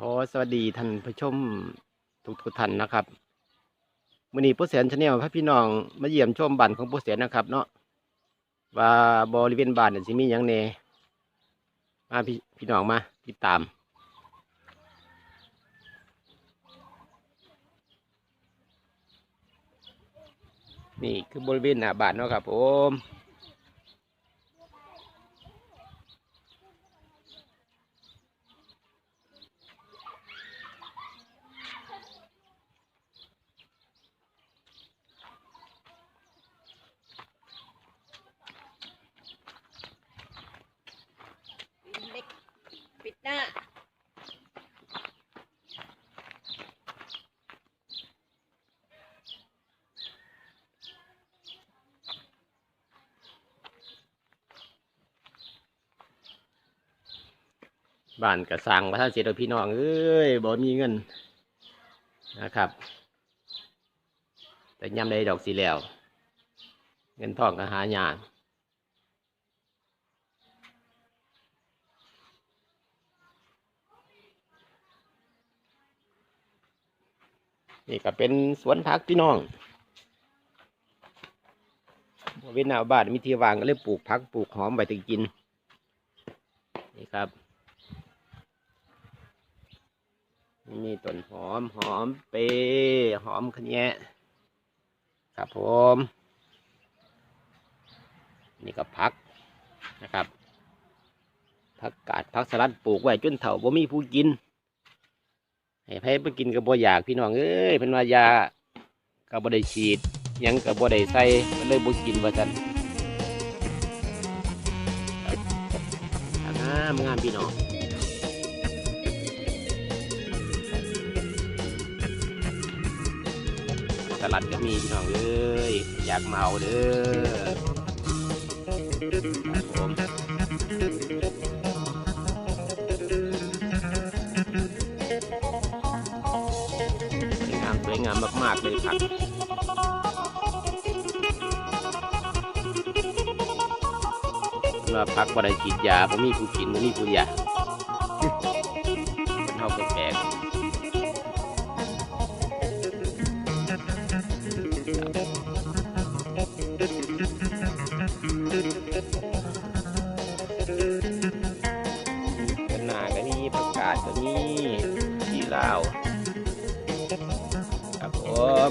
ขอสวัสดีท่านผู้ชมทุกทุกท่านนะครับมื่อนี้ผู้เสียนชาแนลพระพี่น้องมาเยี่ยมชมบ้านของผู้เสียนนะครับ เนาะว่าบริเวณบ้านน่ะมีหยังแหน่มาพี่พี่น้องมาติดตาม นี่คือบริเวณหน้าบ้านเนาะครับผม บ้านกระสังพระท่านเสียดพี่น้องเอ้ยบ่มีเงินนะครับ แต่ยำได้ดอกสีแล้ว เงินทองก็หายากนี่ก็เป็นสวนผักพี่น้องบริเวณหน้าบ้านมีที่วางก็เลยปลูกผักปลูกหอมไว้ถึงกิน นี่ครับ มีต้นหอมหอมเปรหอมขะแยะครับผม นี่ก็พักนะครับผักกาดผักสลัดปลูกไว้จนเถ่าบ่มีผู้กินให้ไผไปกินกับบ่อยากพี่น้องเอ้ยเป็นว่ายาก็บ่ได้ฉีดยังก็บ่ได้ใส่ก็เลยบ่กินว่าซั่นงามงามพี่น้อง สลัดก็มีพี่น้องเอ้ยอยากเมาเด้อครับผมสวยงามสวยงามมากๆเลยครับว่าพักบ่ได้ฉีดยาบ่มีผู้กินบ่มีผู้ยาเท่ากับแปลก ที่ลาวครับผม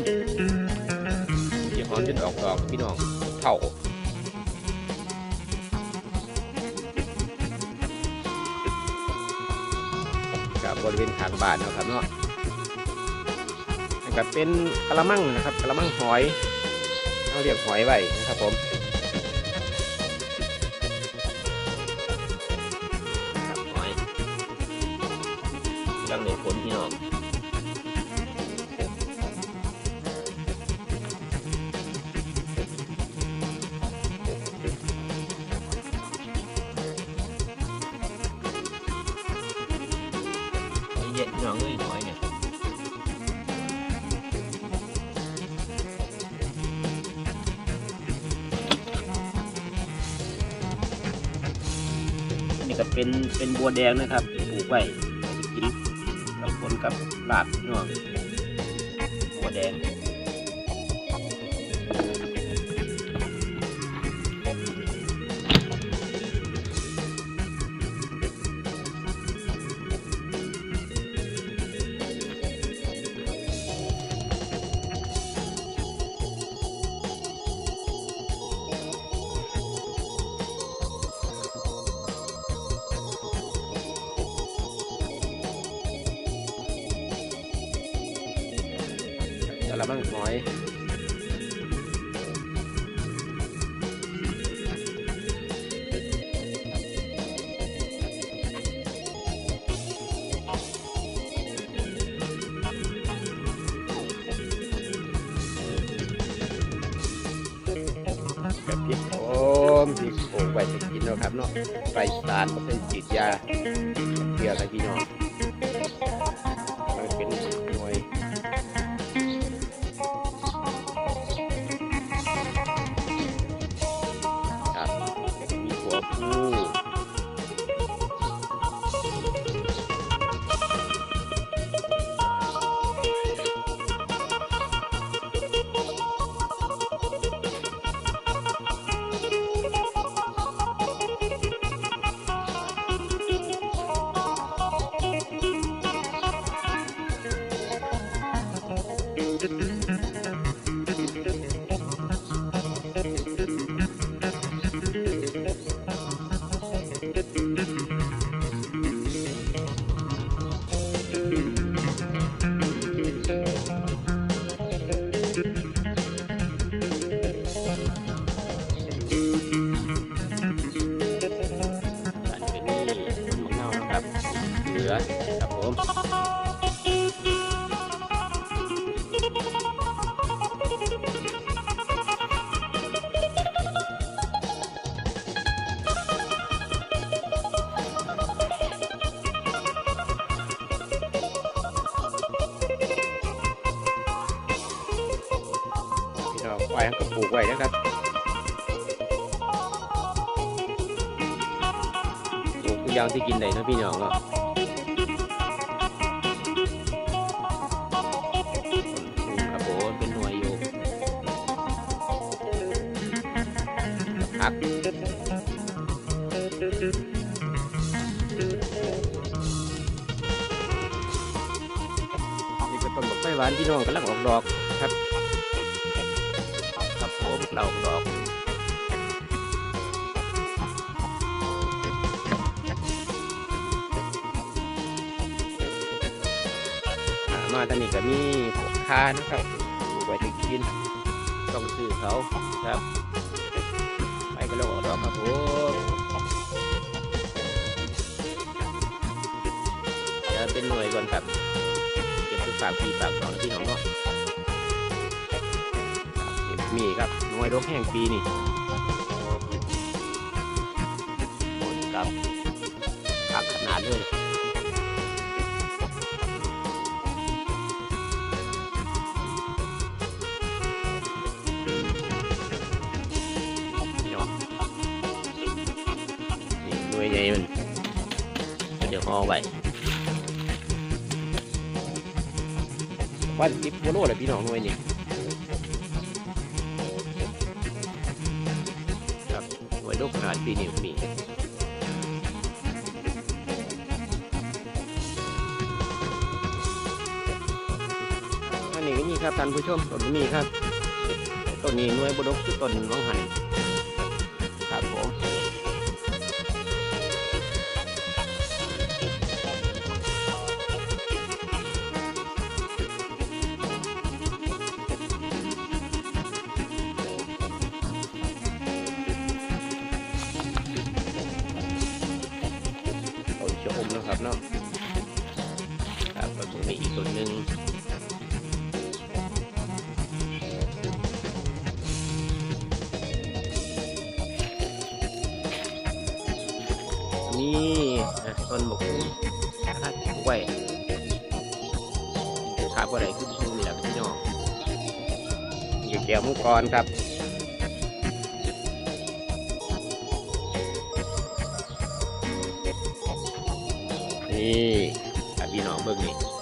ยี่ห้อจนออกดอกพี่น้องเท่ากับบริเวณทางบ้านนะครับเนาะแล้วก็เป็นกระมังนะครับกระมังหอยเราเรียกหอยไว้นะครับผม ดพี่น้องเอ้ยน้อยเนี่ยอันนี้ก็เป็นเป็นบัวแดงนะครับปลูกไว้กินกับผลกับลาบพี่น้องบัวแดง กระมังหอยกับพริกโอมพริกโอมไว้จะกินเนาะครับเนาะไปสารมาเป็นฉีดยาเพื่อให้พี่น้อง หั ก็ปลูกไว้นะครับปลูกทุกอย่างที่กินได้นะพี่น้องเนาะครับผมเป็นหน่วยอยู่ผักนี่ก็ต้นบักไฟหวานพี่น้องกำลังออกดอกครับ เราดอกมาตอนนี้ก็มีพวกคานะครับปลูไว้จะกินต้องซื้อเขาครับ ไปก็ลงออกดอกครับผมจะเป็นหน่วยก่อนครับเก็บไปฝากพี่ฝากน้องนะพี่น้องเนาะ มีครับหน่วยดกแห้งปีนี่ครับผักขนาดเลยนี่หน่วยใหญ่มันเดี๋ยวห่อไว้วันสิบกิโลเลยพี่น้องหน่วยนี่านปีนิวมีอันนี้ก็นี่ครับท่านผู้ชมต้นนี้ครับต้นนี้หน่วยบดกคือต้นวังหัน ต้นบกหุ้งคาดไว้ขาบอะไรขึ้นพุ่งนี่แหละพี่น้องอยู่เกี่ยวมังกรครับนี่พี่น้องเบิ่งนี่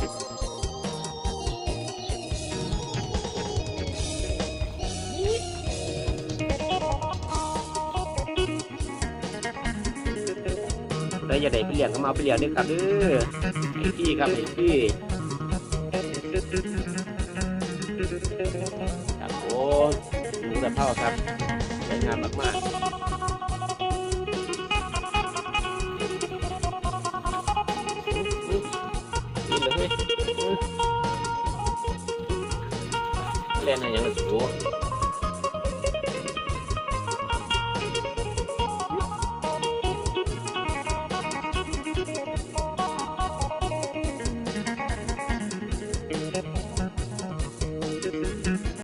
อย่าได้ไปเลี้ยงก็มาเอาไปเลี้ยงด้อครับเด้อไอ้พี่ครับไอ้พี่ครับโอ้หมูกระเพราครับสวยงามมากๆเล่นอะไรอย่างเงี้